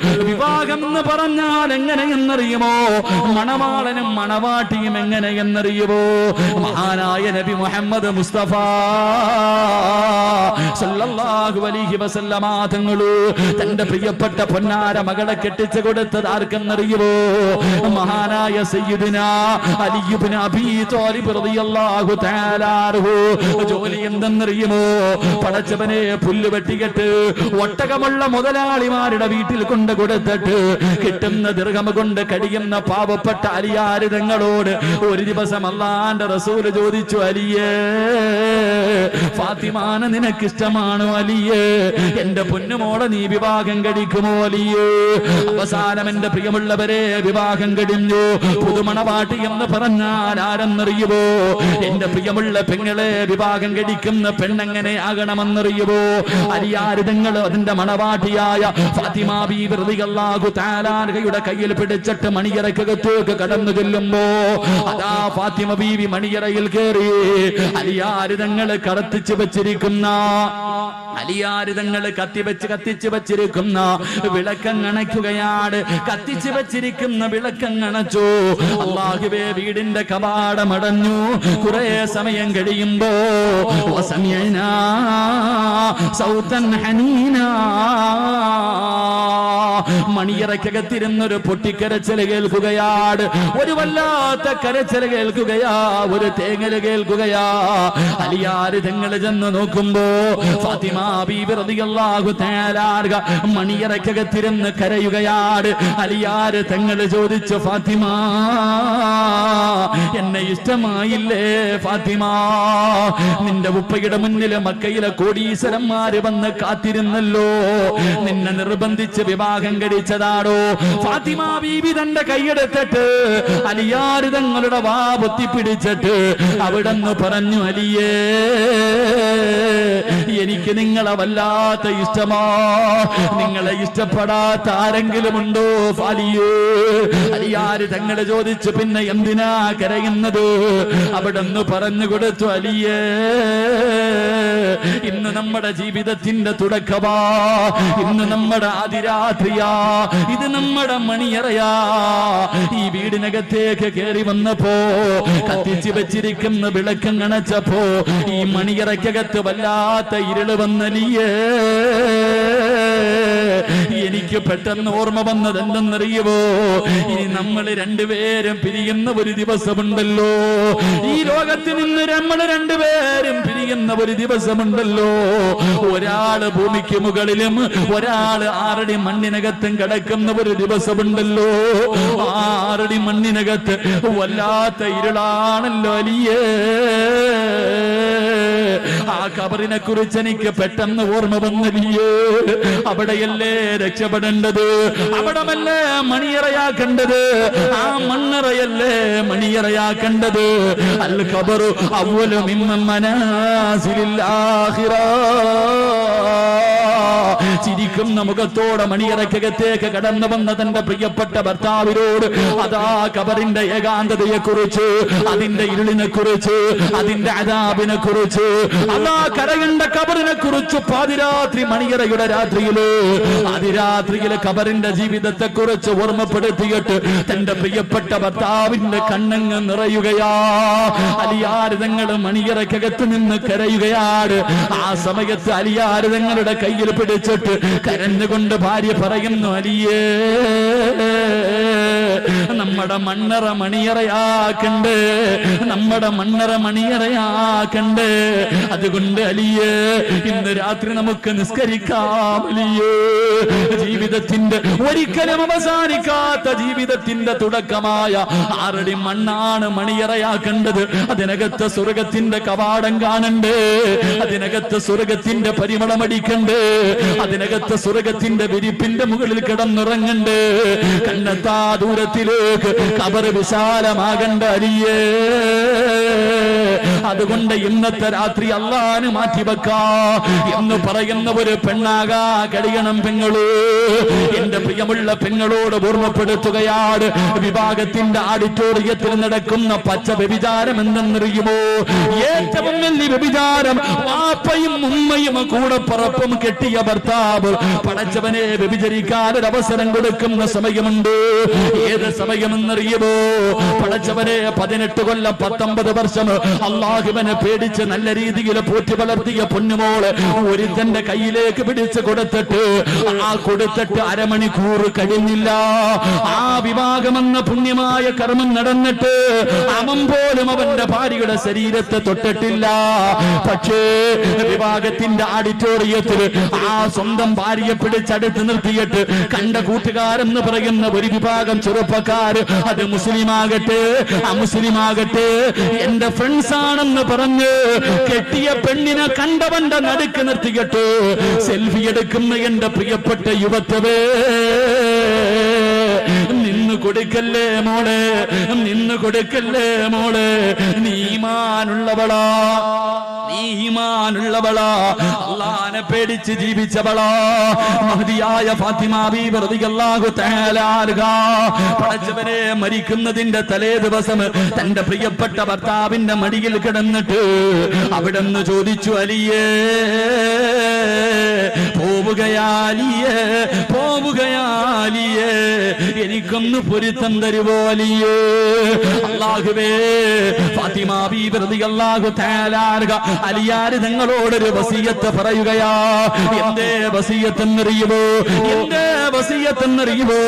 Hasta luego. എന്ന് പറഞ്ഞാൽ എങ്ങനെയെന്നറിയുമോ? മണവാളനും മണവാട്ടിയും എങ്ങനെയെന്നറിയുമോ? മഹാനായ നബി മുഹമ്മദ് മുസ്തഫ സല്ലല്ലാഹു അലൈഹി തന്റെ പ്രിയപ്പെട്ട പൊന്നാര മകളെ കെട്ടിച്ചു കൊടുത്തത് ആർക്കെന്നറിയുമോ? മഹാനായ സയ്യിദിന അലിയുബ്നു അബീ ത്വാലിബ് റളിയല്ലാഹു ജോലി എന്തെന്നറിയുമോ? പടച്ചവനെ പുല്ല് വെട്ടിക്കെട്ട് ഒട്ടകമുള്ള മുതലാളിമാരുടെ വീട്ടിൽ കൊണ്ടു കൊടുത്തിട്ട് കിട്ടുന്ന ദീർഘമ കൊണ്ട് കഴിയുന്ന പാവപ്പെട്ട അലിയാരിതങ്ങളോട് ഒരു ദിവസം അള്ളാന്റെ റസൂൽ ചോദിച്ചു അലിയേ ഫാത്തിമാന നിനക്ക് ഇഷ്ടമാണോ അലിയേ? എന്റെ പൊന്നുമോളെ നീ വിവാഹം കഴിക്കുമോ അലിയേ? അവസാനം എന്റെ പ്രിയമുള്ളവരെ വിവാഹം കഴിഞ്ഞു. പുതുമണവാട്ടി എന്ന് പറഞ്ഞാൽ ആരെന്നറിയുമോ എന്റെ പ്രിയമുള്ള പെങ്ങളെ വിവാഹം കഴിക്കുന്ന പെണ്ണെങ്ങനെ ആകണമെന്നറിയുമോ അലിയാരിതങ്ങൾ അതിന്റെ മണവാട്ടിയായ ഫാത്തിമ ബി തആലാൻഹയുടെ കയ്യിൽ പിടിച്ചിട്ട് മണിയറക്കകത്തേക്ക് കടന്നു ചെല്ലുമ്പോ അതാ ഫാത്തിമ ബീവി മണിയറയിൽ കയറി അലിയാരിതങ്ങൾ കടത്തിച്ചു വെച്ചിരിക്കുന്ന അലിയാരിതങ്ങൾ കത്തിവെച്ച് കത്തിച്ചു വെച്ചിരിക്കുന്ന കത്തിച്ച് കത്തിച്ചു വിളക്കം അണച്ചു അള്ളാഹുവേ വീടിന്റെ കവാടമടഞ്ഞു കുറെ സമയം കഴിയുമ്പോ മണിയറക്കകത്തിരുന്നൊരു പൊട്ടിക്കരച്ചൽ കേൾക്കുകയാണ്. ഒരു വല്ലാത്ത കരച്ചൽ കേൾക്കുകയാ ഒരു തേങ്ങൽ കേൾക്കുകയാ. അലിയാരിതങ്ങൾ ചെന്ന് നോക്കുമ്പോ ഫാത്തിമ മണിയറക്കകത്തിരുന്ന് കരയുകയാണ് അലിയാര് തങ്ങൾ ചോദിച്ചു ഫാത്തിമ എന്നെ ഇഷ്ടമായില്ലേ ഫാത്തിമ? നിന്റെ ഉപ്പയുടെ മുന്നിലെ മക്കയിലെ കോടീശ്വരന്മാര് വന്ന് കാത്തിരുന്നല്ലോ. നിന്നെ നിർബന്ധിച്ച് വിവാഹം കഴിച്ചതാടോ. ഫാത്തിമ ബീബി തന്റെ കൈയെടുത്തിട്ട് അലിയാര് തങ്ങളുടെ വാ പൊത്തിപ്പിടിച്ചിട്ട് അവിടെന്ന് പറഞ്ഞു അലിയേ എനിക്ക് നിങ്ങളെ വല്ലാത്ത ഇഷ്ടമാ. നിങ്ങളെ ഇഷ്ടപ്പെടാത്ത ആരെങ്കിലും ഉണ്ടോ ഫാലിയേ? അലിയാര് തങ്ങളെ ചോദിച്ചു പിന്നെ എന്തിനാ കരയുന്നത്? അവിടെ നിന്ന് പറഞ്ഞു കൊടുത്തു അലിയേ ഇന്ന് നമ്മുടെ ജീവിതത്തിന്റെ തുടക്കമാ. ഇന്ന് നമ്മുടെ അതിരാത്രിയാ. ഇത് നമ്മുടെ മണിയറയാ. ഈ വീടിനകത്തേക്ക് കയറി വന്നപ്പോ കത്തിച്ചു വെച്ചിരിക്കുന്ന വിളക്കം കണച്ചപ്പോ ഈ മണിയറയ്ക്കകത്ത് വല്ലാത്ത ഇരുൾ വന്നലിയേ എനിക്ക് പെട്ടെന്ന് ഓർമ്മ വന്നത് എന്തെന്നറിയുമോ ഇനി നമ്മൾ രണ്ടുപേരും പിരിയുന്ന ഒരു ദിവസമുണ്ടല്ലോ. ഈ ലോകത്ത് നിന്ന് നമ്മൾ രണ്ടുപേരും പിരിയുന്ന ഒരു ദിവസമുണ്ടല്ലോ. ഒരാൾ ഭൂമിക്ക് മുകളിലും ഒരാൾ ആറടി മണ്ണിനകത്തും കിടക്കുന്ന ഒരു ദിവസമുണ്ടല്ലോ. ആറടി മണ്ണിനകത്ത് വല്ലാത്ത ഇരുളാണല്ലോ അലിയേ. ആ കബറിനെ കുറിച്ച് എനിക്ക് പെട്ടെന്ന് ഓർമ്മ വന്നില്ലേ അവിടെയല്ലേ രക്ഷപ്പെടേണ്ടത് അവിടമല്ലേ മണിയറയാക്കേണ്ടത്? ആ മണ്ണറയല്ലേ മണിയറയാക്കേണ്ടത്? അൽ ഖബറു അവലും ഇമ്മ മനാസിലിൽ ചിരിക്കുന്ന മുഖത്തോടെ മണിയറക്കകത്തേക്ക് കടന്നു വന്ന തന്റെ പ്രിയപ്പെട്ട ഭർത്താവിനോട് അതാ കബറിന്റെ ഏകാന്തതയെ കുറിച്ച് അതിന്റെ ഇരുളിനെ കുറിച്ച് അതിന്റെ അതാപിനെ കുറിച്ച് അതാ കരകണ്ട കബറിനെ കുറിച്ച് പാതിരാത്രി മണിയറയുടെ രാത്രിയിൽ അതിരാത്രിയിലെ കബറിന്റെ ജീവിതത്തെ കുറിച്ച് ഓർമ്മപ്പെടുത്തിയിട്ട് തന്റെ പ്രിയപ്പെട്ട ഭർത്താവിന്റെ കണ്ണങ്ങ് നിറയുകയാ. അലിയാരിതങ്ങൾ മണിയറക്കകത്ത് നിന്ന് കരയുകയാണ്. ആ സമയത്ത് അലിയാരിതങ്ങളുടെ കയ്യിൽ പിടിച്ചിട്ട് കരഞ്ഞുകൊണ്ട് ഭാര്യ പറയുന്നു അലിയേ നമ്മുടെ മണ്ണറ മണിയറയാക്കണ്ട് നമ്മുടെ മണ്ണറ മണിയറയാക്കണ്ട്. അതുകൊണ്ട് അലിയേ ഇന്ന് രാത്രി നമുക്ക് നിസ്കരിക്കാം അലിയേ. ജീവിതത്തിന്റെ ഒരിക്കലും അവസാനിക്കാത്ത ജീവിതത്തിന്റെ തുടക്കമായ ആറടി മണ്ണാണ് മണിയറയാക്കേണ്ടത്. അതിനകത്ത് സ്വർഗത്തിന്റെ കവാടം കാണണ്ട്. അതിനകത്ത് സ്വർഗത്തിന്റെ പരിമളമടിക്കണ്ട് അതിനകത്ത് സ്വർഗത്തിന്റെ വിരിപ്പിന്റെ മുകളിൽ കിടന്നുറങ്ങണ്ട്. കണ്ണെത്താ ദൂരത്തിലേക്ക് കബറ് വിശാലമാകണ്ട അരിയേ. അതുകൊണ്ട് ഇന്നത്തെ രാത്രി അള്ളാന് മാറ്റിവെക്കാ എന്ന് പറയുന്ന ഒരു പെണ്ണാകാ കഴിയണം പെങ്ങൾ. എന്റെ പ്രിയമുള്ള പെങ്ങളോട് ഓർമ്മപ്പെടുത്തുകയാണ്. വിഭാഗത്തിന്റെ ആഡിറ്റോറിയത്തിൽ നടക്കുന്ന പച്ച വ്യഭിചാരം എന്തെന്നറിയുമോ? ഏറ്റവും വലിയ വ്യഭിചാരം വാപ്പയും ഉമ്മയും കൂടെ പറപ്പും കെട്ടിയ കെട്ടിയ ഭർത്താവ് പടച്ചവനെ വ്യഭിചരിക്കാൻ അവസരം കൊടുക്കുന്ന സമയമുണ്ട്. ഏത് സമയമെന്നറിയുമോ? പടച്ചവനെ പതിനെട്ട് കൊല്ലം പത്തൊമ്പത് വർഷം അള്ളാഹുവിനെ പേടിച്ച് നല്ല രീതിയിൽ പോറ്റി വളർത്തിയ പൊന്നുമോൾ ഒരുത്തന്റെ കയ്യിലേക്ക് പിടിച്ച് കൊടുത്തിട്ട് ആ കൊടുത്തിട്ട് അരമണിക്കൂർ കഴിഞ്ഞില്ല. ആ വിവാഹമെന്ന പുണ്യമായ കർമ്മം നടന്നിട്ട് അവൻ പോലും അവന്റെ ഭാര്യയുടെ ശരീരത്തെ തൊട്ടിട്ടില്ല. പക്ഷേ വിവാഹത്തിന്റെ ഓഡിറ്റോറിയത്തിൽ ആ സ്വന്തം ഭാര്യയെ പിടിച്ചടുത്ത് നിർത്തിയിട്ട് കണ്ട കൂട്ടുകാരെന്ന് പറയുന്ന ഒരു വിഭാഗം ചെറുപ്പക്കാര് അത് മുസ്ലിമാകട്ടെ അമുസ്ലിമാകട്ടെ എന്റെ ഫ്രണ്ട്സ് ആണെന്ന് പറഞ്ഞ് കെട്ടിയ പെണ്ണിനെ കണ്ടവന്റെ നടുക്ക് നിർത്തിയിട്ട് സെൽഫി എടുക്കുന്ന എന്റെ പ്രിയപ്പെട്ട യുവത്വേ നിന്ന് കൊടുക്കല്ലേ മോളെ നിന്ന് കൊടുക്കല്ലേ മോളെ നീമാനുള്ളവളാ നീമാനുള്ളവളാ അള്ളാനെ പേടിച്ച് ജീവിച്ചവളാ. മഹതിയായ ഫാത്തിമ ബീബി തആല പടച്ചവനെ മരിക്കുന്നതിന്റെ തലേ ദിവസം തന്റെ പ്രിയപ്പെട്ട ഭർത്താവിന്റെ മടിയിൽ കിടന്നിട്ട് അവിടെന്ന് ചോദിച്ചു അലിയേ പോവുകയാലിയേ പോവുകയാലിയേ എനിക്കൊന്ന് പൊരുത്തം തരുവോ അലിയേ? അള്ളാഹുവേ ഫാത്തിമ റളിയല്ലാഹു തആല അൻഹ അലിയാര് തങ്ങളോടൊരു വസീയത്ത് പറയുകയാ എന്തേ വസിയത്ത് എന്നറിയുമോ എന്തേ വസിയത്ത് എന്നറിയുമോ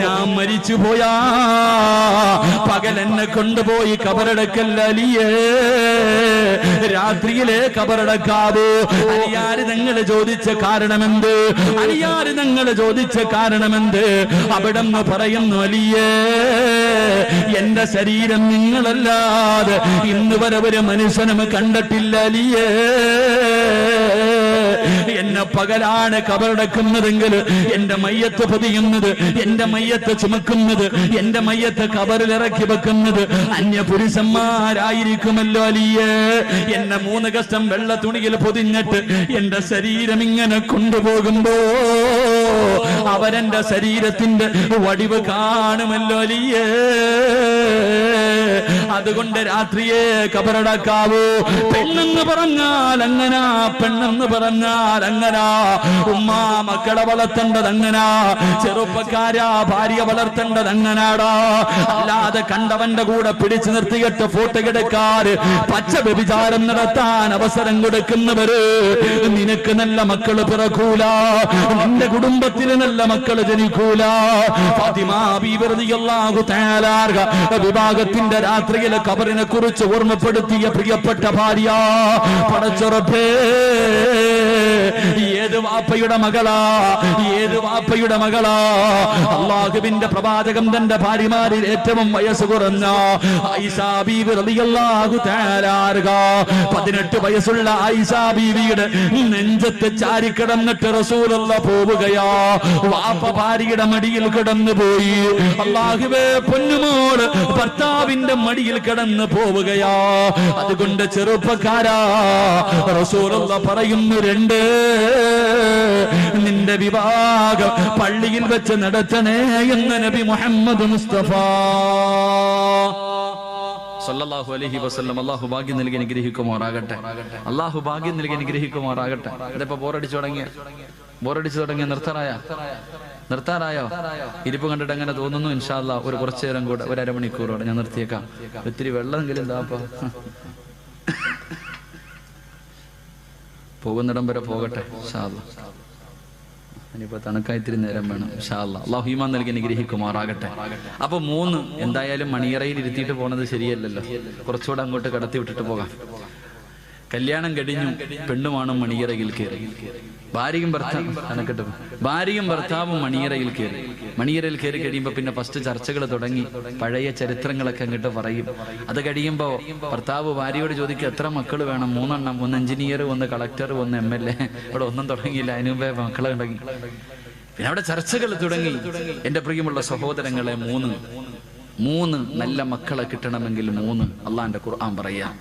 ഞാൻ മരിച്ചു പോയാ പകൽ എന്നെ കൊണ്ടുപോയി കബറടക്കല്ല അലിയേ. രാത്രിയിലെ കബറടക്കാവോ. അലിയാര് തങ്ങൾ ചോദിച്ച കാരണമെന്ത്? അലിയാര് തങ്ങൾ ചോദിച്ച കാരണമെന്ത്? അവിടെ നിന്ന് പറയുന്നു അലിയേ എന്റെ ശരീരം നിങ്ങളല്ലാതെ ഇന്ന് വരെ ഒരു മനുഷ്യനും കണ്ടിട്ടില്ല അലിയേ. എന്നെ പകലാണ് കബറടക്കുന്നതെങ്കിൽ എന്റെ മയ്യത്ത് പൊതിയുന്നത് എന്റെ മയ്യത്ത് ചുമക്കുന്നത് എന്റെ മയ്യത്ത് കബറിലിറക്കി വെക്കുന്നത് അന്യ പുരുഷന്മാരായിരിക്കുമല്ലോ അലിയേ. എന്നെ മൂന്ന് കഷ്ടം വെള്ള തുണിയിൽ പൊതിഞ്ഞിട്ട് എന്റെ ശരീരം ഇങ്ങനെ കൊണ്ടുപോകുമ്പോ അവരെന്റെ ശരീരത്തിന്റെ വടിവ് കാണുമല്ലോ അലിയേ. അതുകൊണ്ട് രാത്രിയെ കബറടക്കാവൂ. പെണ്ണെന്ന് പറഞ്ഞാൽ അങ്ങനാ പെണ്ണെന്ന് പറഞ്ഞാൽ അങ്ങനാ. ഉമ്മ മക്കളെ വളർത്തേണ്ടത് അങ്ങനാ. ചെറുപ്പക്കാരാ ഭാര്യ വളർത്തേണ്ടത് അങ്ങനാടാ അല്ലാതെ കണ്ടവന്റെ കൂടെ പിടിച്ചു നിർത്തിയിട്ട് ഫോട്ടോ എടുക്കാറ് പച്ച വ്യഭിചാരം നടത്താൻ അവസരം കൊടുക്കുന്നവര് നിനക്ക് നല്ല മക്കൾ പിറക്കൂല. നിന്റെ കുടുംബത്തിന് നല്ല മക്കൾ ജനിക്കൂല. വിഭാഗത്തിന്റെ രാത്രിയിലെ കബറിനെ കുറിച്ച് ഓർമ്മപ്പെടുത്തിയ പ്രിയപ്പെട്ട ഭാര്യ പടച്ചുറപ്പേ. ഏത് വാപ്പയുടെ മകളാ ഏത് വാപ്പയുടെ മകളാ. അള്ളാഹുവിന്റെ പ്രവാചകം തന്റെ ഭാര്യമാരിൽ ഏറ്റവും വയസ്സ് കുറഞ്ഞ പതിനെട്ട് വയസ്സുള്ള ആയിഷാ ബീവിയുടെ നെഞ്ചത്ത് ചാരിക്കിടന്നിട്ട് റസൂലുള്ള പോവുകയാ. വാപ്പ ഭാര്യയുടെ മടിയിൽ കിടന്നു പോയി അള്ളാഹുവേ പൊന്നുമോൾ ഭർത്താവിന്റെ മടിയിൽ കിടന്നു പോവുകയാ. അതുകൊണ്ട് ചെറുപ്പക്കാരാ റസൂലുള്ള പറയുന്നു രണ്ട്. നിന്റെ വിവാഹം പള്ളിയിൽ വെച്ച് നടത്തണേ എന്ന് നബി മുഹമ്മദ് മുസ്തഫ. സല്ലാഹു അലഹി വസ്ലം അള്ളാഹു ഭാഗ്യം നൽകി അനുഗ്രഹിക്കുമാറാകട്ടെ. അള്ളാഹു ഭാഗ്യം നൽകി അനുഗ്രഹിക്കുമാറാകട്ടെ. ഇതിപ്പോ ബോറടിച്ചു തുടങ്ങിയ? ബോറടിച്ചു തുടങ്ങിയ നിർത്താറായ നിർത്താറായോ? ഇരിപ്പ് കണ്ടിട്ട് അങ്ങനെ തോന്നുന്നു. ഇൻഷാല്ല ഒരു കുറച്ചു നേരം കൂടെ ഒരു അരമണിക്കൂറോടെ ഞാൻ നിർത്തിയേക്കാം. ഒത്തിരി വെള്ളമെങ്കിലും എന്താപ്പ പോകുന്നിടം വരെ പോകട്ടെ ഇൻഷാല്ല ഇനിയിപ്പോ തണുക്കായി ഇത്തിരി നേരം വേണം ഇൻഷാല്ല അള്ളാഹു ഈമാൻ നൽകി അനുഗ്രഹിക്കുമാറാകട്ടെ. അപ്പൊ മൂന്ന് എന്തായാലും മണിയറയിൽ ഇരുത്തിയിട്ട് പോണത് ശരിയല്ലല്ലോ. കുറച്ചുകൂടെ അങ്ങോട്ട് കടത്തി വിട്ടിട്ട് പോകാം. കല്യാണം കഴിഞ്ഞു പെണ്ണുമാണ് മണിയറയിൽ കയറി. ഭാര്യയും ഭർത്താവും അനക്കട്ടെ. ഭാര്യയും ഭർത്താവും മണിയറയിൽ കയറി. മണിയറയിൽ കയറി. കഴിയുമ്പോ പിന്നെ ഫസ്റ്റ് ചർച്ചകൾ തുടങ്ങി. പഴയ ചരിത്രങ്ങളൊക്കെ അങ്ങോട്ട് പറയും. അത് കഴിയുമ്പോ ഭർത്താവ് ഭാര്യയോട് ചോദിക്കും എത്ര മക്കൾ വേണം? മൂന്നെണ്ണം ഒന്ന് എഞ്ചിനീയർ ഒന്ന് കളക്ടർ ഒന്ന് എം എൽ എ. ഇവിടെ ഒന്നും തുടങ്ങിയില്ല. അതിനു മുമ്പേ മക്കളെ തുടങ്ങി. പിന്നെ അവിടെ ചർച്ചകൾ തുടങ്ങി. എന്റെ പ്രിയമുള്ള സഹോദരങ്ങളെ മൂന്ന്. മൂന്ന് നല്ല മക്കളെ കിട്ടണമെങ്കിൽ മൂന്ന്. അള്ളാന്റെ ഖുർആൻ പറയാം.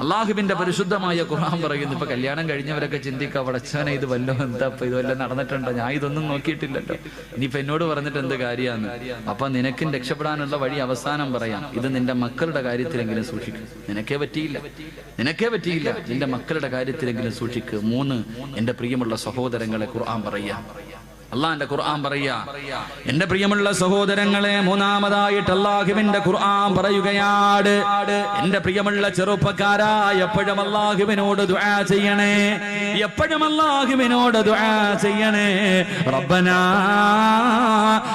അള്ളാഹുവിന്റെ പരിശുദ്ധമായ ഖുർആൻ പറയുന്നു. ഇപ്പൊ കല്യാണം കഴിഞ്ഞവരൊക്കെ ചിന്തിക്കുക പടച്ചവനെ ഇത് വല്ലോ എന്താ ഇപ്പൊ ഇതുവല്ലോ നടന്നിട്ടുണ്ടോ? ഞാൻ ഇതൊന്നും നോക്കിയിട്ടില്ലല്ലോ. ഇനിയിപ്പൊ എന്നോട് പറഞ്ഞിട്ട് എന്ത് കാര്യമാണ് അപ്പൊ നിനക്കും രക്ഷപ്പെടാനുള്ള വഴി അവസാനം പറയാം. ഇത് നിന്റെ മക്കളുടെ കാര്യത്തിലെങ്കിലും സൂക്ഷിക്കും. നിനക്കേ പറ്റിയില്ല. നിനക്കേ പറ്റിയില്ല. നിന്റെ മക്കളുടെ കാര്യത്തിലെങ്കിലും സൂക്ഷിക്കുക മൂന്ന് എന്റെ പ്രിയമുള്ള സഹോദരങ്ങളെ ഖുർആൻ പറയാം അള്ളാന്റെ ഖുർആൻ പറയാ എന്റെ പ്രിയമുള്ള സഹോദരങ്ങളെ മൂന്നാമതായിട്ട് അള്ളാഹുവിന്റെ ഖുർആൻ പറയുകയാണ്. എന്റെ പ്രിയമുള്ള ചെറുപ്പക്കാരാ എപ്പോഴും അള്ളാഹുവിനോട് ദുആ ചെയ്യണേ. എപ്പോഴും അള്ളാഹുവിനോട് ദുആ ചെയ്യണേ. റബ്ബനാ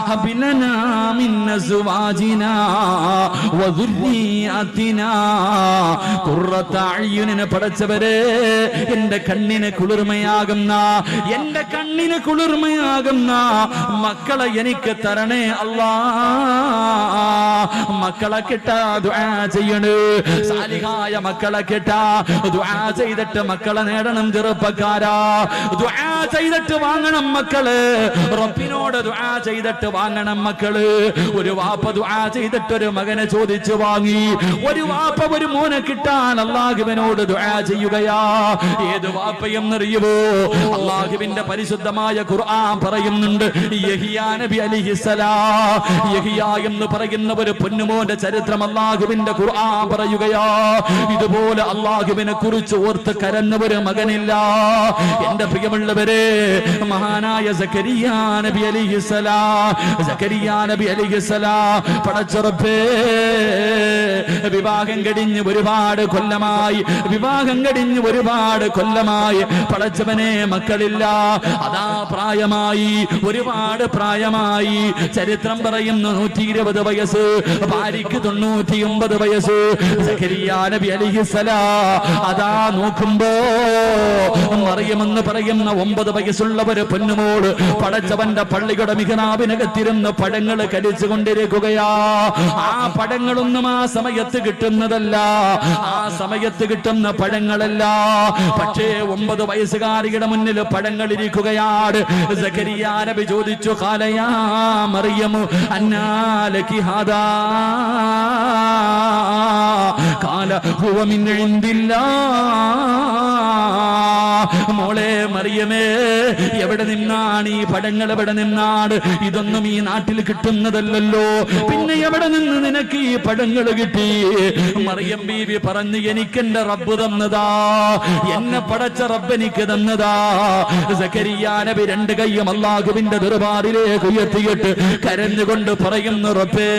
ഹബിലനാ മിൻ അസ്വാജിനാ വദുർരിയതിനാ ഖുർറത അയ്യുനിനെ പടച്ചവരെ എന്റെ കണ്ണിന് കുളിർമയാകുന്ന എന്റെ കണ്ണിന് കുളിർമയാകുന്ന മക്കളെ എനിക്ക് തരണേ അല്ലാ. മക്കളെ കിട്ടാ ദുആ ചെയ്യണേ. സാലിഹായ മക്കളെ കിട്ടാ. ദുആ ചെയ്തിട്ട് മക്കളെ നേടണം ചെറുപ്പക്കാരാ. ദുആ ചെയ്തിട്ട് വാങ്ങണം മക്കൾ. റബ്ബിനോട് ദുആ ചെയ്തിട്ട് വാങ്ങണം മക്കൾ. ഒരു വാപ്പ ദുആ ചെയ്തിട്ട് ഒരു മകനെ ചോദിച്ചു വാങ്ങി. ഒരു വാപ്പ ഒരു മോനെ കിട്ടാൻ അള്ളാഹുവിനോട് ദുആ ചെയ്യുകയാ. ഏത് വാപ്പയും നിറയുവോ അള്ളാഹുവിന്റെ പരിശുദ്ധമായ ഖുർആൻ പറയുന്നുണ്ട് യഹിയാ നബി അലിഹിസലാ യഹിയ എന്ന് പറയുന്ന ഒരു പൊന്നുമോന്റെ ചരിത്രം അള്ളാഹുവിന്റെ ഖുർആൻ പറയുകയാ. ഇതുപോലെ അള്ളാഹുവിനെ കുറിച്ച് ഓർത്ത് കരഞ്ഞ ഒരു മകനില്ല. എന്റെ പ്രിയമുള്ളവരെ മഹാനായ സക്കരിയ നബി അലിഹിസലാ സക്കരിയ നബി അലിഹിസലാ പടച്ചുറപ്പേ വിവാഹം കഴിഞ്ഞ് ഒരുപാട് കൊല്ലമായി വിവാഹം കഴിഞ്ഞ് ഒരുപാട് കൊല്ലമായി പടച്ചവനെ മക്കളില്ല. അതാ പ്രായമായി ഒരുപാട് പ്രായമായി. ചരിത്രം പറയുന്നു നൂറ്റി ഇരുപത് വയസ്സ് ഭാര്യയ്ക്ക് തൊണ്ണൂറ്റി ഒമ്പത് വയസ്സ് നബി അലിഹിസല അതാ നോക്കുമ്പോ മറിയമെന്ന് പറയുന്ന ഒമ്പത് വയസ്സുള്ള പൊന്നുമോട് പടച്ചവന്റെ പള്ളിയുടെ മികനാവിനകത്തിരുന്ന് പഴങ്ങൾ കടിച്ചു കൊണ്ടിരിക്കുകയാ ആ പഴങ്ങളൊന്നും ആ സമയത്ത് കിട്ടുന്നതല്ല. ആ സമയത്ത് കിട്ടുന്ന പഴങ്ങളല്ല. പക്ഷേ ഒമ്പത് വയസ്സുകാരിയുടെ മുന്നിൽ പഴങ്ങൾ ഇരിക്കുകയാണ് നബി ചോദിച്ചു കാലയാ മറിയമു ഹാദാ. മോളെ മറിയമേ എവിടെ നിന്നാണ് ഈ പടങ്ങൾ എവിടെ നിന്നാണ് ഇതൊന്നും ഈ നാട്ടിൽ കിട്ടുന്നതല്ലല്ലോ? പിന്നെ എവിടെ നിന്ന് നിനക്ക് ഈ പടങ്ങൾ കിട്ടി? മറിയം ബീവി പറഞ്ഞു എനിക്കെന്റെ റബ്ബ് തന്നതാ. എന്നെ പടച്ച റബ്ബ് എനിക്ക് തന്നതാ. സക്കരിയ നബി രണ്ട് കയ്യും അള്ളാഹുവിന്റെ ദുർബാറിലേക്ക് ഉയർത്തിയിട്ട് കരഞ്ഞുകൊണ്ട് പറയുന്നു റബ്ബേ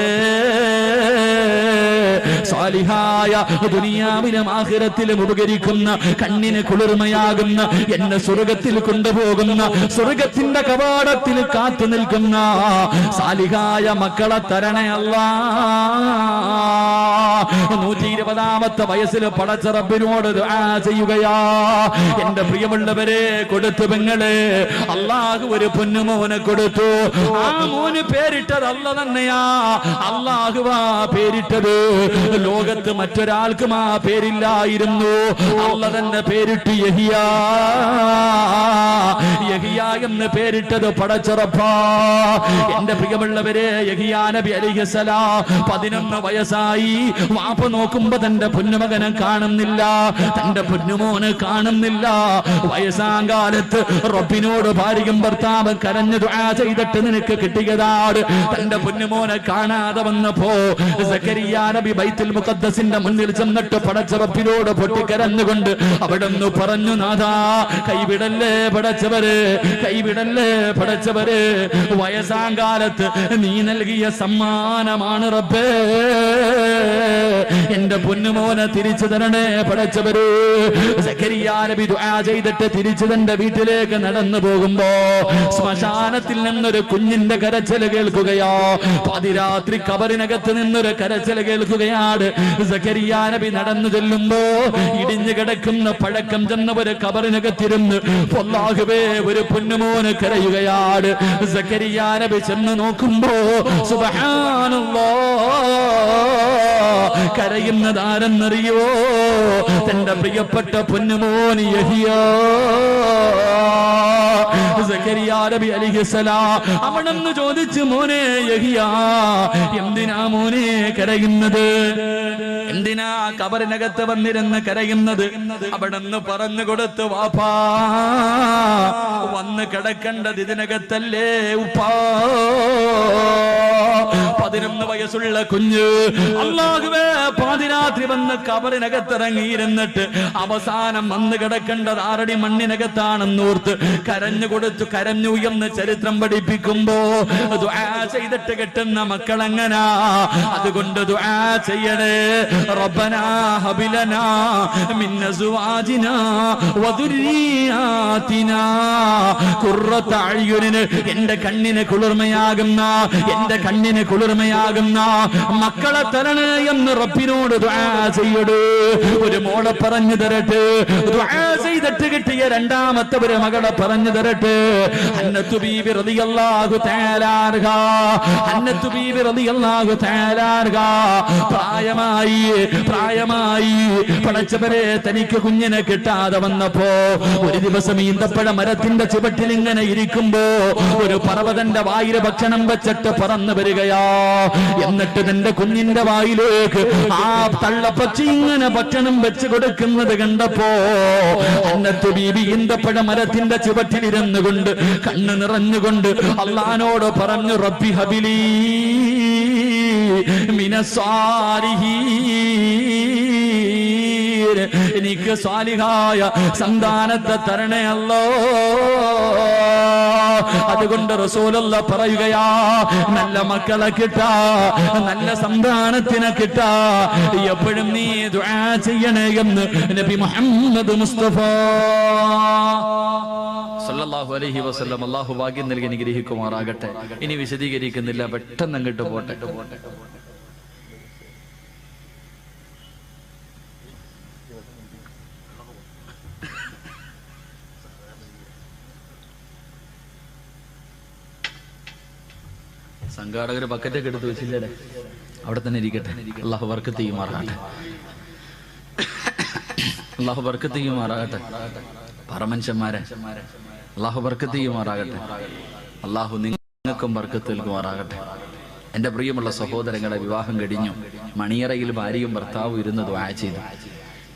സാലിഹായ ദുനിയാവിലും ആഹിരത്തിലും ഉപകരിക്കുന്ന കണ്ണിന് കുളിർമയാകുന്ന എന്നെ സ്വർഗത്തിൽ കൊണ്ടുപോകുന്ന സ്വർഗത്തിന്റെ കവാടത്തിൽ കാത്തു നിൽക്കുന്ന സാലിഹായ മക്കളെ തരണയല്ല നൂറ്റി ഇരുപതാമത്തെ വയസ്സിൽ പടച്ചറപ്പിനോട് ചെയ്യുകയാ. എന്റെ പ്രിയമുള്ളവരെ കൊടുത്തു പെങ്ങളെ അള്ളാഹു ഒരു പൊന്നുമോനെ കൊടുത്തു. ആ മോന് പേരിട്ടത് അല്ല തന്നെയാ അള്ളാഹുവാ പേരിട്ടത്. ലോകത്ത് മറ്റൊരാൾക്കും ആ പേരില്ലായിരുന്നു. അല്ല തന്നെ പേരിട്ട് യഹിയ. യഹിയ എന്ന് പേരിട്ടത് പടച്ചുറപ്പാ. എന്റെ പ്രിയമുള്ളവരെ യഹിയാ നബി അലിഹസലാ പതിനൊന്ന് വയസ്സായി. വാപ്പ നോക്കുമ്പോ തന്റെ പൊന്നുമകനെ കാണുന്നില്ല. തന്റെ പൊന്നുമോനെ കാണുന്നില്ല. വയസ്സാം കാലത്ത് റബ്ബിനോട് ഭാര്യയും ഭർത്താവ് കരഞ്ഞു ചെയ്തിട്ട് നിനക്ക് കിട്ടിയതാണ്. തന്റെ പൊന്നുമോനെ കാണാതെ വന്നപ്പോ നബി ബൈത്തുൽ മുഖദ്ദസിന്റെ മുന്നിൽ ചെന്നിട്ട് പടച്ച റബ്ബിനോട് പൊട്ടിക്കരഞ്ഞുകൊണ്ട് അവിടെ നിന്ന് പറഞ്ഞു നാഥാ കൈവിടല്ലേ പടച്ചവര് കൈവിടല്ലേ പടച്ചവര്? വയസ്സാം നീ നൽകിയ സമ്മാനമാണ് റബ്ബേ. എന്റെ പൊന്നുമോനെ തിരിച്ചു തരണേ പടച്ചവര്. ചെയ്തിട്ട് തിരിച്ചു തന്റെ വീട്ടിലേക്ക് നടന്നു പോകുമ്പോ ശ്മശാനത്തിൽ നിന്നൊരു കുഞ്ഞിന്റെ കരച്ചിൽ കേൾക്കുകയോ. പതിരാത്രി കബറിനകത്ത് നിന്നൊരു കരച്ചിൽ കേൾക്കുകയാണ്. സക്കരിയ നബി നടന്നു ചെല്ലുമ്പോ ഇടിഞ്ഞു കിടക്കുന്ന പഴക്കം ചെന്ന ഒരു കബറിനകത്തിരുന്ന് പൊല്ലാഹുവേ ഒരു പൊന്നുമോന് കരയുകയാണ്. സക്കരിയ നബി ചെന്ന് നോക്കുമ്പോ സുബ്ഹാനല്ലാ കരയുന്നതാരെന്നറിയോ തന്റെ പ്രിയപ്പെട്ട പൊന്നുമോൻ യഹിയ അവിടെന്ന് ചോദിച്ചു മോനെ എന്തിനാ മോനെ കരയുന്നത്? എന്തിനാ കബറിനകത്ത് വന്നിരുന്ന് കരയുന്നത്? അവിടെന്ന് പറഞ്ഞു കൊടുത്തു വാപ്പാ വന്ന് കിടക്കേണ്ടത് ഇതിനകത്തല്ലേ ഉപ്പാ? പതിനൊന്ന് വയസ്സുള്ള കുഞ്ഞ് അള്ളാഹുവേ പാതിരാത്രി വന്ന് കബറിനകത്തിറങ്ങിയിരുന്നിട്ട് അവസാനം വന്ന് കിടക്കേണ്ടത് ആറടി മണ്ണിനകത്താണെന്നോർത്ത് കരഞ്ഞു കൊടുത്തു കരഞ്ഞു എന്ന് ചരിത്രം പഠിപ്പിക്കുമ്പോ ചെയ്തിട്ട് കെട്ടുന്ന മക്കളെങ്ങനാ? അതുകൊണ്ട് ദുആ ചെയ്യണേ. റബ്ബനാ മിന്ന എന്റെ കണ്ണിന് കുളിർമയാകുന്ന എന്റെ കണ്ണിന് കുളിർമയാകുന്ന മക്കളെ തരണേ എന്ന് റബ്ബിനോട് ചെയ്യടൂ. ഒരു മോളെ പറഞ്ഞു തരട്ടെ. ചെയ്തിട്ട് കിട്ടിയ രണ്ടാമത്തെ ഒരു മകളെ പറഞ്ഞു തരട്ടെ. റളിയല്ലാഹു റളിയല്ലാഹു പ്രായമായി പ്രായമായി പടച്ചവരെ തനിക്ക് കുഞ്ഞിനെ കിട്ടാതെ വന്നപ്പോ ഒരു ദിവസം ഈന്തപ്പഴ മരത്തിന്റെ ചുവട്ടിൽ ഇങ്ങനെ ഇരിക്കുമ്പോ ഒരു പർവതന്റെ വായിൽ ഭക്ഷണം വെച്ചിട്ട് പറന്നു വരികയാ. എന്നിട്ട് തന്റെ കുഞ്ഞിന്റെ വായിലേക്ക് ആ തള്ളപ്പച്ചി ഇങ്ങനെ ഭക്ഷണം വെച്ച് കൊടുക്കുന്നത് കണ്ടപ്പോ അന്നത്ത് ബീബി ഈന്തപ്പഴ മരത്തിന്റെ ചുവട്ടിലിരുന്നു കൊണ്ട് കണ്ണ് നിറഞ്ഞുകൊണ്ട് അള്ളഹാനോട് പറഞ്ഞു റബ്ബി ഹബിലി മിനസ്വാലിഹീൻ എനിക്ക് സ്വാലിഹായ സന്താനത്തെ തരണേ അതുകൊണ്ട് റസൂലല്ല പറയുകയാ നല്ല മക്കളെ കിട്ടാ നല്ല സന്താനത്തിനെ കിട്ടാ എപ്പോഴും നീ ദുആ ചെയ്യണേ എന്ന് നബി മുഹമ്മദ് മുസ്തഫ. സല്ലല്ലാഹു അലഹി വസല്ലം അള്ളാഹു ഭാഗ്യം നൽകി അനുഗ്രഹിക്കുമാറാകട്ടെ. ഇനി വിശദീകരിക്കുന്നില്ല. പെട്ടെന്ന് അങ്ങോട്ട് പോട്ടെ. സംഘാടകർ ബക്കറ്റൊക്കെ എടുത്ത് വെച്ചില്ലേ അവിടെ തന്നെ ഇരിക്കട്ടെ. അള്ളാഹു വർക്ക് ചെയ്യുമാറാകട്ടെ. അള്ളാഹു ബർക്കത്ത് ചെയ്യുമാറാകട്ടെ. പറമനുഷ്യന്മാരെ അള്ളാഹു ബർക്കത്ത് ചെയ്യുമാറാകട്ടെ. അള്ളാഹു നിങ്ങൾക്കും ബർക്കത്ത് നൽകുമാറാകട്ടെ. എന്റെ പ്രിയമുള്ള സഹോദരങ്ങളെ വിവാഹം കഴിഞ്ഞു. മണിയറയിൽ ഭാര്യയും ഭർത്താവും ഇരുന്ന് ദ്വാ ചെയ്തു.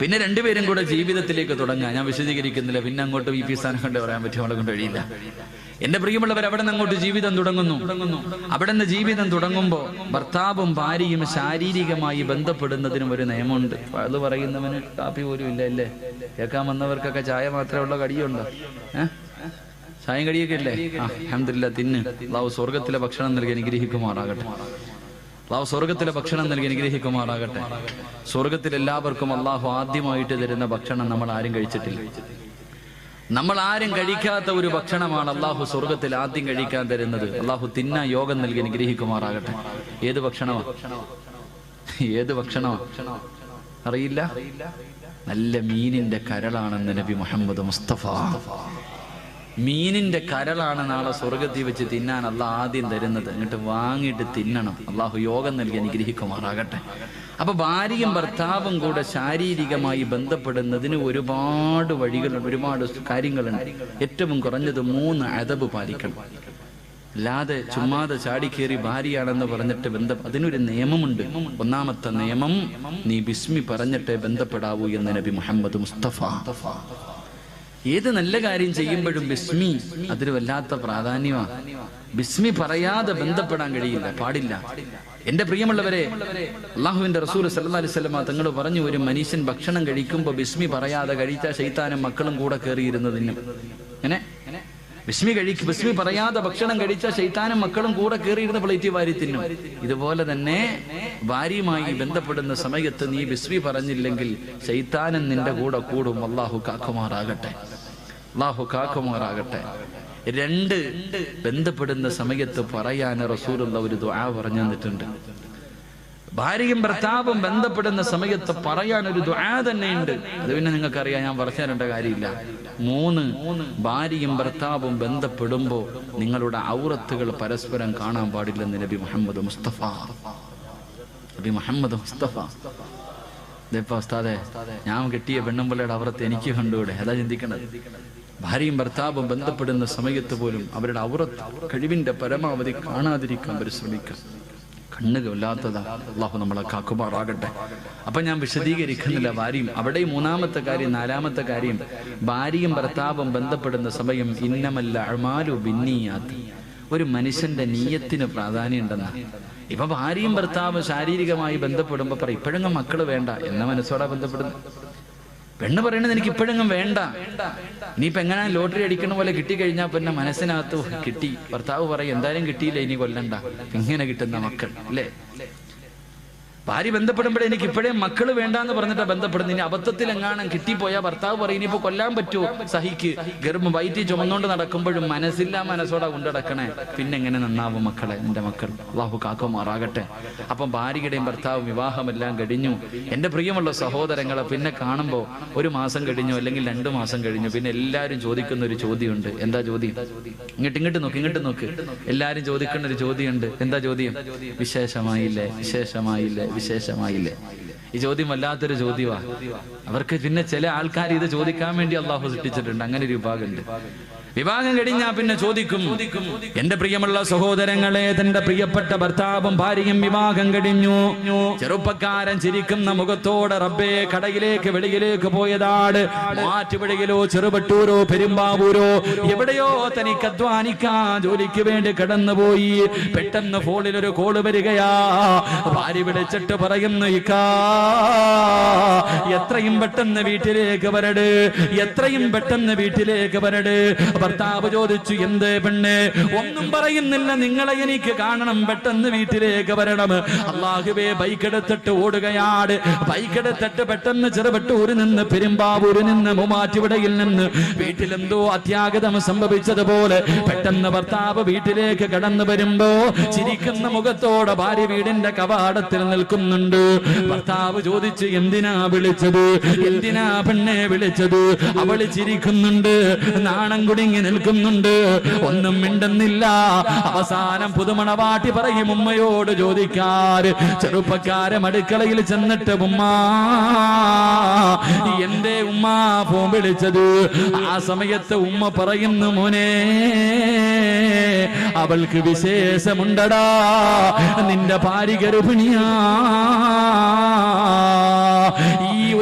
പിന്നെ രണ്ടുപേരും കൂടെ ജീവിതത്തിലേക്ക് തുടങ്ങാൻ ഞാൻ വിശദീകരിക്കുന്നില്ല. പിന്നെ അങ്ങോട്ട് വി പി സ്ഥാനം കൊണ്ട് പറയാൻ പറ്റും അവളെ കൊണ്ട് കഴിയില്ല. എന്റെ പ്രിയമുള്ളവർ അവിടെ നിന്ന് അങ്ങോട്ട് ജീവിതം തുടങ്ങുന്നു. അവിടെ നിന്ന് ജീവിതം തുടങ്ങുമ്പോൾ ഭർത്താവും ഭാര്യയും ശാരീരികമായി ബന്ധപ്പെടുന്നതിനും ഒരു നിയമമുണ്ട്. അത് പറയുന്നവന് കാപ്പി പോലും ഇല്ല അല്ലേ? കേൾക്കാൻ വന്നവർക്കൊക്കെ ചായ മാത്രമേ ഉള്ള കടിയുണ്ടോ? ഏഹ് ചായം കടിയൊക്കെ ഇല്ലേ? അഹമ്മദില്ല തിന്ന്. അള്ളാഹു സ്വർഗത്തിലെ ഭക്ഷണം നൽകി അനുഗ്രഹിക്കുമാറാകട്ടെ. അള്ളാഹു സ്വർഗത്തിലെ ഭക്ഷണം നൽകി അനുഗ്രഹിക്കുമാറാകട്ടെ. സ്വർഗത്തിൽ എല്ലാവർക്കും അള്ളാഹു ആദ്യമായിട്ട് തരുന്ന ഭക്ഷണം നമ്മൾ ആരും കഴിച്ചിട്ടില്ല. നമ്മൾ ആരും കഴിക്കാത്ത ഒരു ഭക്ഷണമാണ് അള്ളാഹു സ്വർഗത്തിൽ ആദ്യം കഴിക്കാൻ തരുന്നത്. അള്ളാഹു തിന്ന യോഗം നൽകി അനുഗ്രഹിക്കുമാറാകട്ടെ. ഏത് ഭക്ഷണമാ? ഏത് ഭക്ഷണമാ? അറിയില്ല? നല്ല മീനിന്റെ കരളാണെന്ന് നബി മുഹമ്മദ് മുസ്തഫ. മീനിന്റെ കരളാണ് നാളെ സ്വർഗത്തിൽ വെച്ച് തിന്നാൻ അള്ളാഹ് ആദ്യം തരുന്നത്. എന്നിട്ട് വാങ്ങിയിട്ട് തിന്നണം. അള്ളാഹു യോഗം നൽകി അനുഗ്രഹിക്കുമാറാകട്ടെ. അപ്പൊ ഭാര്യയും ഭർത്താവും കൂടെ ശാരീരികമായി ബന്ധപ്പെടുന്നതിന് ഒരുപാട് വഴികളുണ്ട് ഒരുപാട് കാര്യങ്ങളുണ്ട്. ഏറ്റവും കുറഞ്ഞത് മൂന്ന് അതബ് പാലിക്കണം. അല്ലാതെ ചുമ്മാതെ ചാടിക്കേറി ഭാര്യയാണെന്ന് പറഞ്ഞിട്ട് ബന്ധം അതിനൊരു നിയമമുണ്ട്. ഒന്നാമത്തെ നിയമം നീ ബിസ്മി പറഞ്ഞിട്ടേ ബന്ധപ്പെടാവൂ എന്ന് നബി മുഹമ്മദ് മുസ്തഫ. ഏത് നല്ല കാര്യം ചെയ്യുമ്പോഴും ബിസ്മി അതൊരു വല്ലാത്ത പ്രാധാന്യമാണ് ബിസ്മി പറയാതെ ബന്ധപ്പെടാൻ കഴിയില്ല പാടില്ല. എന്റെ പ്രിയമുള്ളവരെ അള്ളാഹുവിന്റെ റസൂൽ സല്ലാ അലിസ്ലമ തങ്ങൾ പറഞ്ഞു ഒരു മനുഷ്യൻ ഭക്ഷണം കഴിക്കുമ്പോൾ ബിസ്മി പറയാതെ കഴിച്ച ശൈത്താനും മക്കളും കൂടെ കയറിയിരുന്നതിന് അങ്ങനെ ബിസ്മി കഴിക്ക് ബിസ്മി പറയാതെ ഭക്ഷണം കഴിച്ച ശൈത്താനും മക്കളും കൂടെ കയറിയിരുന്ന പ്ലേറ്റ് വാരി തിന്നും. ഇതുപോലെ തന്നെ ഭാര്യയുമായി ബന്ധപ്പെടുന്ന സമയത്ത് നീ ബിസ്മി പറഞ്ഞില്ലെങ്കിൽ ശൈത്താനും നിന്റെ കൂടെ കൂടും. അള്ളാഹു കാക്കുമാറാകട്ടെ. അള്ളാഹു കാക്കുമാറാകട്ടെ. രണ്ട് ബന്ധപ്പെടുന്ന സമയത്ത് പറയാൻ റസൂലുള്ള ഒരു ദുആ പറഞ്ഞു തന്നിട്ടുണ്ട്. ഭാര്യയും ഭർത്താവും ബന്ധപ്പെടുന്ന സമയത്ത് പറയാൻ ഒരു ദുആ തന്നെയുണ്ട്. അത് പിന്നെ നിങ്ങൾക്കറിയാം ഞാൻ പറഞ്ഞു കാര്യമില്ല. മൂന്ന് ഭാര്യയും ഭർത്താവും ബന്ധപ്പെടുമ്പോൾ നിങ്ങളുടെ ഔറത്തുകൾ പരസ്പരം കാണാൻ പാടില്ലെന്ന് നബി മുഹമ്മദ് മുസ്തഫ. നബി മുഹമ്മദ് മുസ്തഫ. ഇതിപ്പോ ഉസ്താദെ? ഞാൻ കെട്ടിയ പെണ്ണുമ്പിള്ളയുടെ ഔറത്ത് എനിക്ക് കണ്ടുകൂടെ? അതാ ചിന്തിക്കേണ്ടത് ഭാര്യയും ഭർത്താവും ബന്ധപ്പെടുന്ന സമയത്ത് പോലും അവരുടെ ഔറത്ത് കഴിവിന്റെ പരമാവധി കാണാതിരിക്കാൻ പരിശ്രമിക്കാം കണ്ണുകൾ ഇല്ലാത്തതാ അള്ളാഹു നമ്മളെ കാക്കുമാറാകട്ടെ. അപ്പൊ ഞാൻ വിശദീകരിക്കുന്നില്ല ഭാര്യയും. അവിടെ മൂന്നാമത്തെ കാര്യം നാലാമത്തെ കാര്യം. ഭാര്യയും ഭർത്താവും ബന്ധപ്പെടുന്ന സമയം ഇന്നമല്ല അഴ്മാലു ഭിന്നിയാത്ത് ഒരു മനുഷ്യന്റെ നീയത്തിന് പ്രാധാന്യം ഉണ്ടെന്ന. ഇപ്പൊ ഭാര്യയും ഭർത്താവും ശാരീരികമായി ബന്ധപ്പെടുമ്പോ പറയും ഇപ്പോഴെങ്കിലും മക്കൾ വേണ്ട എന്ന മനസ്സോടെ ബന്ധപ്പെടുന്നു. പെണ്ണ് പറയണത് എനിക്ക് ഇപ്പോഴെങ്ങും വേണ്ട. ഇനിയിപ്പോ എങ്ങനെ ലോട്ടറി അടിക്കണ പോലെ കിട്ടിക്കഴിഞ്ഞാൽ പിന്നെ മനസ്സിനകത്ത് കിട്ടി. ഭർത്താവ് പറയും എന്തായാലും കിട്ടിയില്ല ഇനി കൊല്ലണ്ട. ഇങ്ങനെ കിട്ടുന്ന മക്കൾ അല്ലേ? ഭാര്യ ബന്ധപ്പെടുമ്പോഴേ എനിക്ക് ഇപ്പോഴേ മക്കൾ വേണ്ടാന്ന് പറഞ്ഞിട്ട് ബന്ധപ്പെടുന്നു ഇനി അബദ്ധത്തിൽ എങ്ങാനും കിട്ടിപ്പോയാ ഭർത്താവ് പറയും ഇനിയിപ്പോ കൊല്ലാൻ പറ്റുമോ സഹിക്ക്. ഗർഭം വയറ്റി ചുമന്നുകൊണ്ട് നടക്കുമ്പോഴും മനസ്സില്ലാ മനസ്സോടെ കൊണ്ടടക്കണേ. പിന്നെ എങ്ങനെ നന്നാവും മക്കളെ എന്റെ മക്കൾ. അള്ളാഹു കാക്കുമാറാകട്ടെ അപ്പം ഭാര്യയുടെയും ഭർത്താവും വിവാഹമെല്ലാം കഴിഞ്ഞു. എന്റെ പ്രിയമുള്ള സഹോദരങ്ങളെ പിന്നെ കാണുമ്പോൾ ഒരു മാസം കഴിഞ്ഞു അല്ലെങ്കിൽ രണ്ടു മാസം കഴിഞ്ഞു പിന്നെ എല്ലാവരും ചോദിക്കുന്ന ഒരു ചോദ്യമുണ്ട്. എന്താ ചോദ്യം? ഇങ്ങോട്ട് ഇങ്ങോട്ട് നോക്ക് ഇങ്ങോട്ട് നോക്ക്. എല്ലാരും ചോദിക്കുന്ന ഒരു ചോദ്യമുണ്ട്. എന്താ ചോദ്യം? വിശേഷമായില്ലേ? വിശേഷമായില്ലേ? വിശേഷമായില്ലേ? ഈ ചോദ്യം വല്ലാത്തൊരു ചോദ്യമാ. അവർക്ക് പിന്നെ ചില ആൾക്കാർ ഇത് ചോദിക്കാൻ വേണ്ടി അള്ളാഹു സൃഷ്ടിച്ചിട്ടുണ്ട്. അങ്ങനെ ഒരു വിഭാഗമുണ്ട്. വിവാഹം കഴിഞ്ഞാ പിന്നെ ചോദിക്കും എന്റെ പ്രിയമുള്ള സഹോദരങ്ങളെ തന്റെ പ്രിയപ്പെട്ട ഭർത്താവും ഭാര്യയും വിവാഹം കഴിഞ്ഞു. ചെറുപ്പക്കാരൻ ചിരിക്കുന്ന മുഖത്തോടെ റബ്ബേ കടയിലേക്ക് വെളിയിലേക്ക് പോയതാണ് മാറ്റുപടിയിലോ ചെറുപട്ടൂരോ പെരുമ്പാവൂരോ എവിടെയോ തനിക്ക് അധ്വാനിക്കാൻ ജോലിക്ക് വേണ്ടി കടന്നുപോയി. പെട്ടെന്ന് ഫോണിൽ ഒരു കോൾ വരികയാ. ഭാര്യ വിളിച്ചിട്ട് പറയുന്നു ഇക്കാ എത്രയും പെട്ടെന്ന് വീട്ടിലേക്ക് വരട് എത്രയും പെട്ടെന്ന് വീട്ടിലേക്ക് വരട്. ഭർത്താവ് ചോദിച്ചു എന്തേ പെണ്ണ്? ഒന്നും പറയുന്നില്ല. നിങ്ങളെ എനിക്ക് കാണണം. പെട്ടെന്ന് വീട്ടിലേക്ക് വരണം. അള്ളാഹുവേ ബൈക്ക് എടുത്തിട്ട് ഓടുകയാണ് ബൈക്ക് എടുത്തിട്ട് പെട്ടെന്ന് ചെറുപട്ടൂരിൽ നിന്ന് പെരുമ്പാവൂരിൽ നിന്ന് മുമാറ്റിവിടയിൽ നിന്ന് വീട്ടിലെന്തോ അത്യാഗതം സംഭവിച്ചതുപോലെ പെട്ടെന്ന് ഭർത്താവ് വീട്ടിലേക്ക് കടന്നു വരുമ്പോ ചിരിക്കുന്ന മുഖത്തോടെ ഭാര്യ വീടിന്റെ കവാടത്തിൽ നിൽക്കുന്നുണ്ട്. ഭർത്താവ് ചോദിച്ചു എന്തിനാ വിളിച്ചത്? എന്തിനാ പെണ്ണെ വിളിച്ചത്? അവൾ ചിരിക്കുന്നുണ്ട്. നാണം കുടുങ്ങി നിൽക്കുന്നുണ്ട്. ഒന്നും മിണ്ടുന്നില്ല. അവസാനം പുതുമണവാട്ടി പറയും ഉമ്മയോട് ചോദിക്കാറ്. ചെറുപ്പക്കാരെ അടുക്കളയിൽ ചെന്നിട്ട് ഉമ്മ എന്റെ ഉമ്മ ഫോൺ വിളിച്ചത്? ആ സമയത്ത് ഉമ്മ പറയുന്നു മോനെ അവൾക്ക് വിശേഷമുണ്ടടാ. നിന്റെ ഭാര്യ ഗർഭിണിയാ.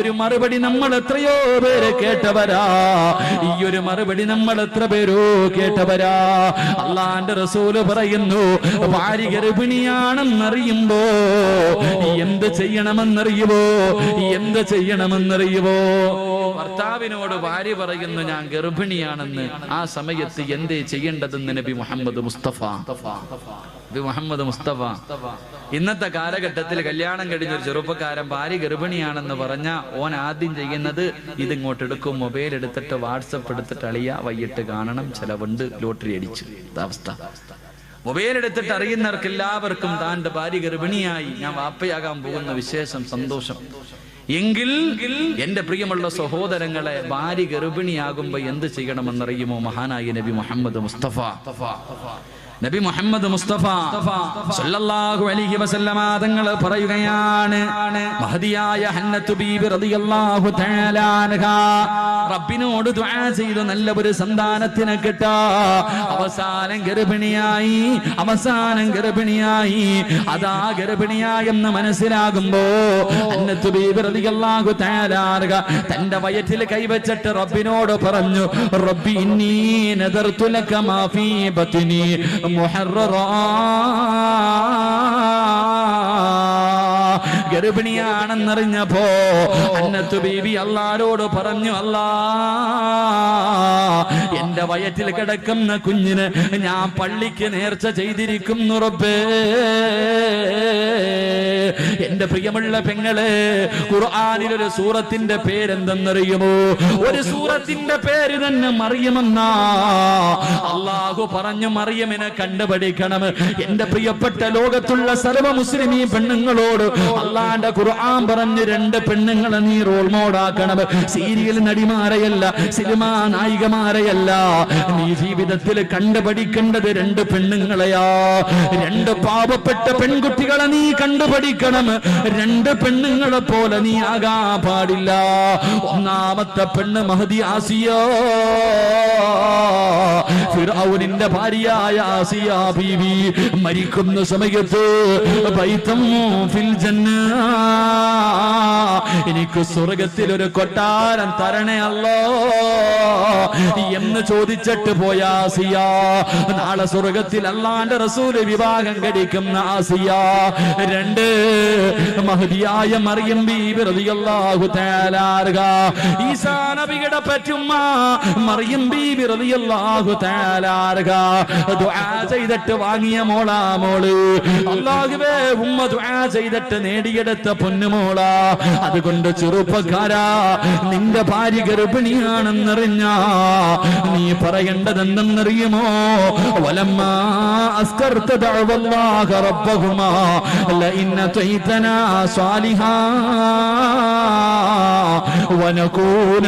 ഒരു മറുപടി നമ്മൾ എത്രയോ പേര് കേട്ടവരാ. ഈ ഒരു മറുപടി നമ്മൾ എത്ര പേരോ കേട്ടവരാ. അള്ളാന്റെ റസൂൽ പറയുന്നു ഭാര്യ ഗർഭിണിയാണെന്നറിയുമ്പോ എന്ത് ചെയ്യണമെന്നറിയുവോ? എന്ത് ചെയ്യണമെന്നറിയുവോ? ഭർത്താവിനോട് ഭാര്യ പറയുന്നു ഞാൻ ഗർഭിണിയാണെന്ന്. ആ സമയത്ത് എന്തേ ചെയ്യേണ്ടതെന്ന് നബി മുഹമ്മദ് മുസ്തഫ? നബി മുഹമ്മദ് മുസ്തഫ. ഇന്നത്തെ കാലഘട്ടത്തിൽ കല്യാണം കഴിഞ്ഞ ഒരു ചെറുപ്പക്കാരൻ ഭാര്യ ഗർഭിണിയാണെന്ന് പറഞ്ഞ ഓൻ ആദ്യം ചെയ്യുന്നത് ഇതിങ്ങോട്ട് എടുക്കും മൊബൈൽ എടുത്തിട്ട് വാട്സപ്പ് എടുത്തിട്ട് അളിയ വൈകിട്ട് കാണണം ചെലവുണ്ട് ലോട്ടറി അടിച്ചു. അവസ്ഥ. മൊബൈൽ എടുത്തിട്ട് അറിയുന്നവർക്ക് എല്ലാവർക്കും താന്റെ ഭാര്യ ഗർഭിണിയായി ഞാൻ വാപ്പയാകാൻ പോകുന്ന വിശേഷം സന്തോഷം. എങ്കിൽ എന്റെ പ്രിയമുള്ള സഹോദരങ്ങളെ ഭാര്യ ഗർഭിണിയാകുമ്പോ എന്ത് ചെയ്യണമെന്നറിയുമോ മഹാനായ നബി മുഹമ്മദ് മുസ്തഫ? നബി മുഹമ്മദ് മുസ്തഫ സല്ലല്ലാഹു അലൈഹി വസല്ലമ തങ്ങൾ പറയുകയാണ് മഹദിയായ ഹന്നത്തു ബീബി റളിയല്ലാഹു തആല അൻഹ റബ്ബിനോട് ദുആ ചെയ്തു നല്ല ഒരു സന്താനത്തിനെ കിട്ടാ. അവസാനം ഗർഭിണിയായി അവസാനം ഗർഭിണിയായി അതാ ഗർഭിണിയായെന്ന് മനസ്സിലാകുമ്പോ ഹന്നത്തു ബീബി റളിയല്ലാഹു തആല അൻഹ തന്റെ വയറ്റിൽ കൈവച്ചിട്ട് റബ്ബിനോട് പറഞ്ഞു റബ്ബി ഇന്നി നദർതു ലക മാ ഫീ ബത്നി محرر ഗർഭിണിയാണെന്നറിഞ്ഞപ്പോ അന്നത്തു ബീബി അള്ളാരോട് പറഞ്ഞു അല്ലാ എന്റെ വയറ്റിൽ കിടക്കുന്ന കുഞ്ഞിന് ഞാൻ പള്ളിക്ക് നേർച്ച ചെയ്തിരിക്കുന്നു എന്റെ പ്രിയമുള്ള പെങ്ങളെ ഖുർആാനിൽ ഒരു സൂറത്തിന്റെ പേരെന്തെന്നറിയുമോ? ഒരു സൂറത്തിന്റെ പേര് തന്നെ മറിയുമെന്നാ. അള്ളാഹു പറഞ്ഞു മറിയമിനെ കണ്ടുപഠിക്കണം. എന്റെ പ്രിയപ്പെട്ട ലോകത്തുള്ള സർവ മുസ്ലിമീ പെണ്ണുങ്ങളോട് അള്ളാന്റെ ഖുർആൻ പറഞ്ഞ് രണ്ട് പെണ്ണുങ്ങളെ നീ റോൾ മോഡാക്കണം സീരിയൽ നടിമാരെയല്ല സിനിമാ നായികമാരെയല്ല. നീ ജീവിതത്തിൽ കണ്ടുപഠിക്കേണ്ടത് രണ്ട് പെണ്ണുങ്ങളെയാ. രണ്ട് പാവപ്പെട്ട പെൺകുട്ടികളെ നീ കണ്ടുപഠിക്കണം. പഠിക്കണം രണ്ട് പെണ്ണുങ്ങളെ പോലെ നീ ആകാ പാടില്ല. ഒന്നാമത്തെ പെണ്ണ് മഹദി ആസിയോ. ഫിറൗനിന്റെ ഭാര്യയായ ആസിയ ബീവി മരിക്കുന്ന സമയത്ത് ഫിൽ ജന്ന എനിക്ക് സ്വർഗത്തിൽ ഒരു കൊട്ടാരം തരണേ അല്ലോ എന്ന് ചോദിച്ചിട്ട് പോയ ആസിയ നാളെ സ്വർഗത്തിൽ അള്ളാന്റെ റസൂൽ വിവാഹം കഴിക്കുന്ന ആസിയ രണ്ട് മഹതിയായ മറിയം ബീബി റളിയല്ലാഹു തആല അൻഹ. ഈസാ നബിയുടെ പറ്റുമ്മ മറിയം ബീബി അൻഹ. ദുആ ചെയ്തിട്ട് വാങ്ങിയ മോളാ മോൾ. അല്ലാഹുവേ ഉമ്മ ദുആ ചെയ്തിട്ട് നേടിയെടുത്ത പൊന്നുമോള അതുകൊണ്ട് ചെറുപ്പക്കാരാ നിന്റെ ഭാര്യ ഗർഭിണിയാണെന്നറിഞ്ഞ. നീ പറയേണ്ടത് എന്തെന്നറിയുമോ വലമ്മ അസ്കർത്ത ദഅവല്ലാഹ റബ്ബഹുമാ. ലഇൻ തൈതനാ സ്വാലിഹാ. വനകൂന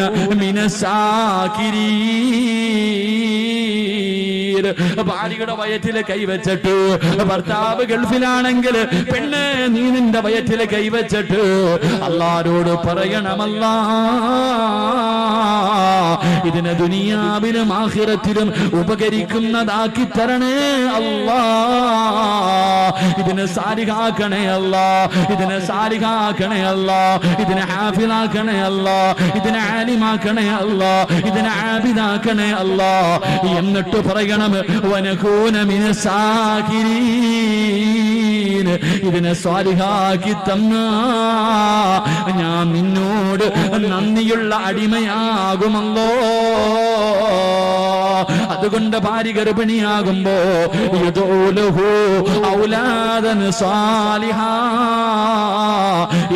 മിനസാകിരീൻ ഭാര്യയുടെ വയറ്റിൽ കൈവച്ചിട്ട് ഭർത്താവ് ഗൾഫിലാണെങ്കിൽ പെണ്ണ് നീ നിന്റെ വയറ്റിൽ കൈവച്ചിട്ട് അള്ളാരോട് പറയണമല്ല. ഇതിനെ ദുനിയാവിലും ആഹിറത്തിലും ഉപകരിക്കുന്നതാക്കി തരണേ അല്ലാ. ഇതിനെ സാരികാക്കണേ അല്ല. ഇതിനെ സാരികാക്കണേ അല്ല. ഇതിനെ ഹാഫിലാക്കണേ അല്ല. ഇതിനെ ആലിമാക്കണേ അല്ല. ഇതിനെ ആബിദാക്കണേ അല്ല. എന്നിട്ട് പറയണം ഇതിനെ സ്വാലിഹാക്കി തന്ന ഞാൻ നിന്നോട് നന്ദിയുള്ള അടിമയാകുമല്ലോ. അതുകൊണ്ട് ഭാര്യ ഗർഭിണിയാകുമ്പോ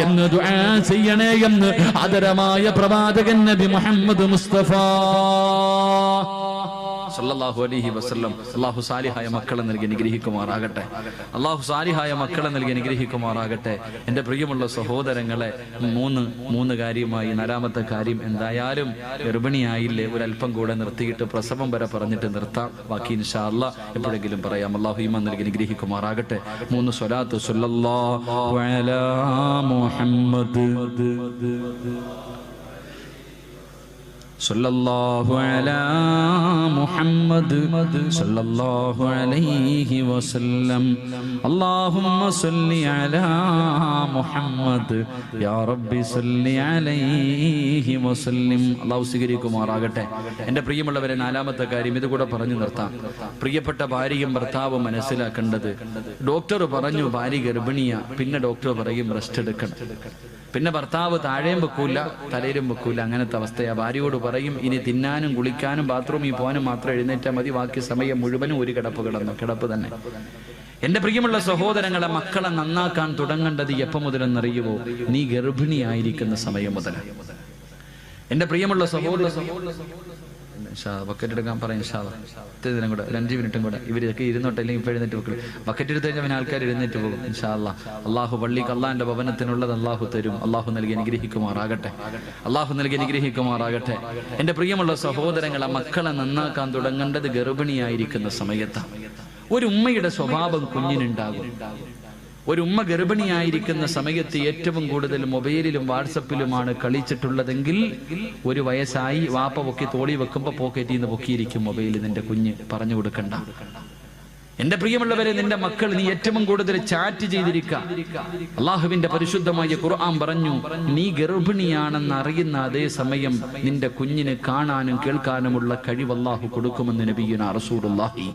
എന്ന് ചെയ്യണേ എന്ന് ആദരമായ പ്രവാചകൻ നബി മുഹമ്മദ് മുസ്തഫ. സല്ലല്ലാഹു അലൈഹി വസല്ലം. അള്ളാഹു സാലിഹായ മക്കളെ നൽകി അനുഗ്രഹിക്കുമാറാകട്ടെ. അള്ളാഹു സാലിഹായ മക്കളെ നൽകി അനുഗ്രഹിക്കുമാറാകട്ടെ. എന്റെ പ്രിയമുള്ള സഹോദരങ്ങളെ മൂന്ന് മൂന്ന് കാര്യമായി നാലാമത്തെ കാര്യം എന്തായാലും ഗർഭിണിയായില്ലേ ഒരല്പം കൂടെ നിർത്തിയിട്ട് പ്രസവം വരെ പറഞ്ഞിട്ട് നിർത്താം. ബാക്കി ഇൻഷാ അല്ലാ എപ്പോഴെങ്കിലും പറയാം. അള്ളാഹു ഇമ നൽകി അനുഗ്രഹിക്കുമാറാകട്ടെ. മൂന്ന് സ്വലാത്ത് സുല്ലാ മുഹമ്മദ്. صلى الله على محمد صلى الله عليه وسلم اللهم صل على محمد يا رب صل عليه وسلم അള്ളാഹു സ്വീകരിക്കുമാറാകട്ടെ എൻ്റെ പ്രിയമുള്ളവരെ നാലാമത്തെ കാര്യം ഇത് കൂടെ പറഞ്ഞു നിർത്താം പ്രിയപ്പെട്ട ഭാര്യയും ഭർത്താവും മനസ്സിലാക്കേണ്ടത് ഡോക്ടർ പറഞ്ഞു ഭാര്യ ഗർഭിണിയ പിന്നെ ഡോക്ടർ പറയും റെസ്റ്റ് എടുക്കണം പിന്നെ ഭർത്താവ് താഴെയും വെക്കൂല തലയിലും വെക്കൂല. അങ്ങനത്തെ അവസ്ഥയാ. ഭാര്യയോട് പറയും ഇനി തിന്നാനും കുളിക്കാനും ബാത്റൂമിൽ പോകാനും മാത്രം എഴുന്നേറ്റാൽ മതി. ബാക്കി സമയം മുഴുവനും ഒരു കിടപ്പ് കിടന്നു. കിടപ്പ് തന്നെ. എന്റെ പ്രിയമുള്ള സഹോദരങ്ങളെ മക്കളെ നന്നാക്കാൻ തുടങ്ങേണ്ടത് എപ്പം മുതലെന്നറിയുമോ നീ ഗർഭിണിയായിരിക്കുന്ന സമയം മുതൽ എന്റെ പ്രിയമുള്ള സഹോദര സഹോദര ബക്കറ്റ് എടുക്കാൻ പറയും ദിനം കൂടെ ഒരു മിനിറ്റും കൂടെ. ഇവരൊക്കെ ഇരുന്നോട്ടെ അല്ലെങ്കിൽ ഇപ്പോൾ എഴുന്നേറ്റ് വെക്കണം ബക്കറ്റ് എടുത്ത് കഴിഞ്ഞാൽ ആൾക്കാർ എഴുന്നേറ്റ് പോകും ഇൻഷാല്ല അള്ളാഹു പള്ളിക്ക് അള്ളാഹിന്റെ ഭവനത്തിനുള്ളത് അള്ളാഹു തരും. അള്ളാഹു നൽകി അനുഗ്രഹിക്കുമാറാകട്ടെ. അള്ളാഹു നൽകി അനുഗ്രഹിക്കുമാറാകട്ടെ. എന്റെ പ്രിയമുള്ള സഹോദരങ്ങളെ മക്കളെ നന്നാക്കാൻ തുടങ്ങേണ്ടത് ഗർഭിണിയായിരിക്കുന്ന സമയത്താണ് ഒരു ഉമ്മയുടെ സ്വഭാവം കുഞ്ഞിനുണ്ടാകും. ഒരു ഉമ്മ ഗർഭിണിയായിരിക്കുന്ന സമയത്ത് ഏറ്റവും കൂടുതൽ മൊബൈലിലും വാട്സപ്പിലുമാണ് കളിച്ചിട്ടുള്ളതെങ്കിൽ ഒരു വയസ്സായി വാപ്പ പൊക്കി തോളി വെക്കുമ്പോ പോക്കറ്റിൽ നിന്ന് പൊക്കിയിരിക്കും മൊബൈൽ നിന്റെ കുഞ്ഞ്. പറഞ്ഞു കൊടുക്കണ്ട. എന്റെ പ്രിയമുള്ളവരെ നിന്റെ മക്കൾ നീ ഏറ്റവും കൂടുതൽ ചാറ്റ് ചെയ്തിരിക്ക. അള്ളാഹുവിന്റെ പരിശുദ്ധമായ ഖുർആൻ പറഞ്ഞു നീ ഗർഭിണിയാണെന്ന് അറിയുന്ന അതേ സമയം നിന്റെ കുഞ്ഞിന് കാണാനും കേൾക്കാനുമുള്ള കഴിവ് അള്ളാഹു കൊടുക്കുമെന്ന് നബിയുന റസൂലുള്ളാഹി.